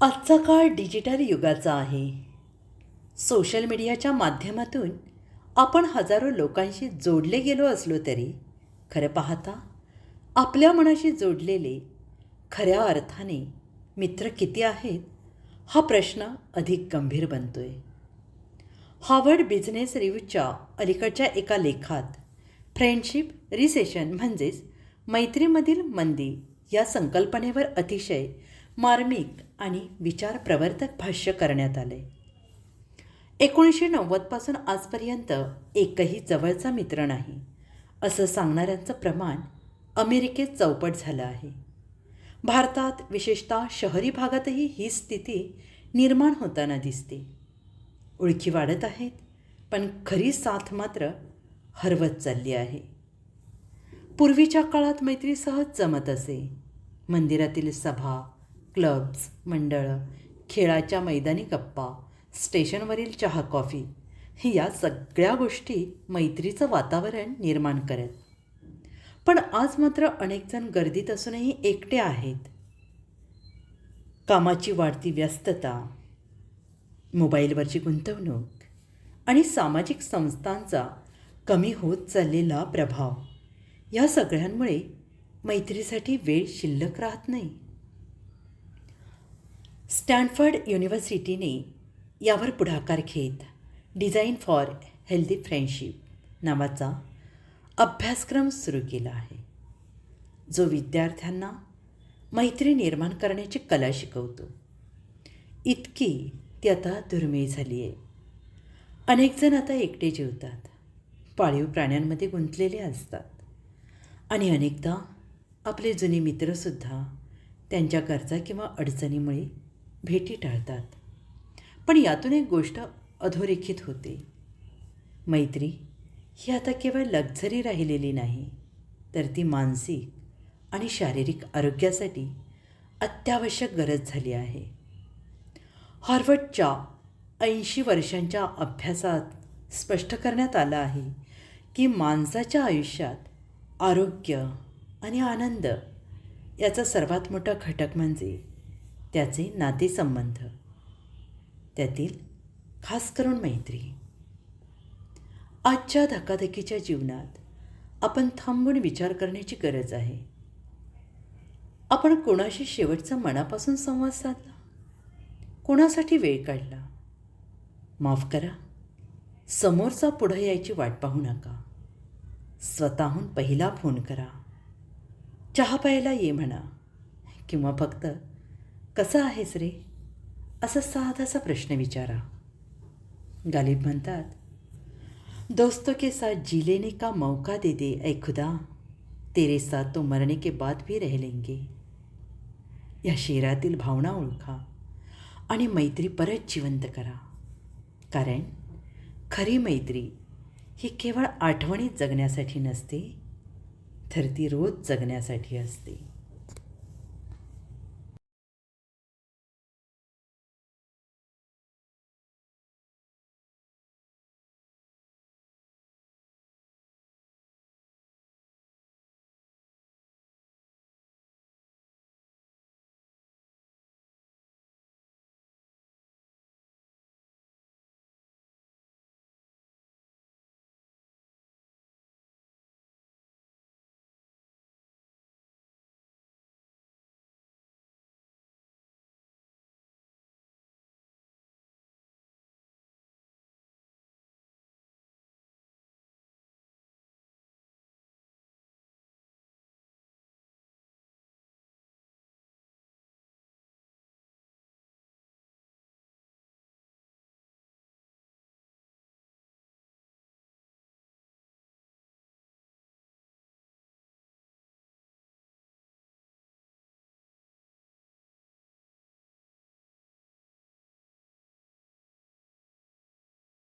आजचा काळ डिजिटल युगाचा आहे. सोशल मीडियाच्या माध्यमातून आपण हजारो लोकांशी जोडले गेलो असलो तरी खरं पाहता आपल्या मनाशी जोडलेले खऱ्या अर्थाने मित्र किती आहेत हा प्रश्न अधिक गंभीर बनतो आहे हार्वर्ड बिझनेस रिव्ह्यूच्या अलीकडच्या एका लेखात फ्रेंडशिप रिसेशन म्हणजेच मैत्रीमधील मंदी या संकल्पनेवर अतिशय मार्मिक आणि विचारप्रवर्तक भाष्य करण्यात आले. एकोणीसशे नव्वदपासून आजपर्यंत एकही जवळचा मित्र नाही असं सांगणाऱ्यांचं प्रमाण अमेरिकेत चौपट झालं आहे. भारतात विशेषतः शहरी भागातही ही स्थिती निर्माण होताना दिसते. ओळखी वाढत आहेत पण खरी साथ मात्र हरवत चालली आहे. पूर्वीच्या काळात मैत्री सहज जमत असे. मंदिरातील सभा क्लब्स मंडळं खेळाच्या मैदानी गप्पा स्टेशनवरील चहा कॉफी या सगळ्या गोष्टी मैत्रीचं वातावरण निर्माण करत. पण आज मात्र अनेकजण गर्दीत असूनही एकटे आहेत. कामाची वाढती व्यस्तता मोबाईलवरची गुंतवणूक आणि सामाजिक संस्थांचा कमी होत चाललेला प्रभाव या सगळ्यांमुळे मैत्रीसाठी वेळ शिल्लक राहत नाही. स्टॅनफर्ड युनिव्हर्सिटीने यावर पुढाकार घेत डिझाईन फॉर हेल्दी फ्रेंडशिप नावाचा अभ्यासक्रम सुरू केला आहे. जो विद्यार्थ्यांना मैत्री निर्माण करण्याची कला शिकवतो. इतकी ती आता दुर्मिळ झाली आहे. अनेकजण आता एकटे जेवतात. पाळीव प्राण्यांमध्ये गुंतलेले असतात. आणि अनेकदा आपले जुने मित्रसुद्धा त्यांच्या गरजा किंवा अडचणीमुळे भेटी टाळतात. पण यातून एक गोष्ट अधोरेखित होते. मैत्री ही आता केवळ लक्झरी राहिलेली नाही तर ती मानसिक आणि शारीरिक आरोग्यासाठी अत्यावश्यक गरज झाली आहे. हार्वर्डच्या ऐंशी वर्षांच्या अभ्यासात स्पष्ट करण्यात आलं आहे की माणसाच्या आयुष्यात आरोग्य आणि आनंद याचा सर्वात मोठा घटक म्हणजे त्याचे नातेसंबंध. त्यातील खास करून मैत्री. आजच्या धकाधकीच्या जीवनात आपण थांबून विचार करण्याची गरज आहे. आपण कोणाशी शेवटचा मनापासून संवाद साधला? कोणासाठी वेळ काढला? माफ करा. समोरचा पुढं यायची वाट पाहू नका. स्वतःहून पहिला फोन करा. चहा प्यायला ये म्हणा किंवा फक्त कसं आहेस रे असा साधासा प्रश्न विचारा. गालिब म्हणतात दोस्तों के साथ जी लेने का मौका दे दे ऐ खुदा. तेरे साथ तो मरने के बाद भी रह लेंगे. या शेरातील भावना ओळखा आणि मैत्री परत जिवंत करा. कारण खरी मैत्री ही केवळ आठवणीत जगण्यासाठी नसते तर ती रोज जगण्यासाठी असते.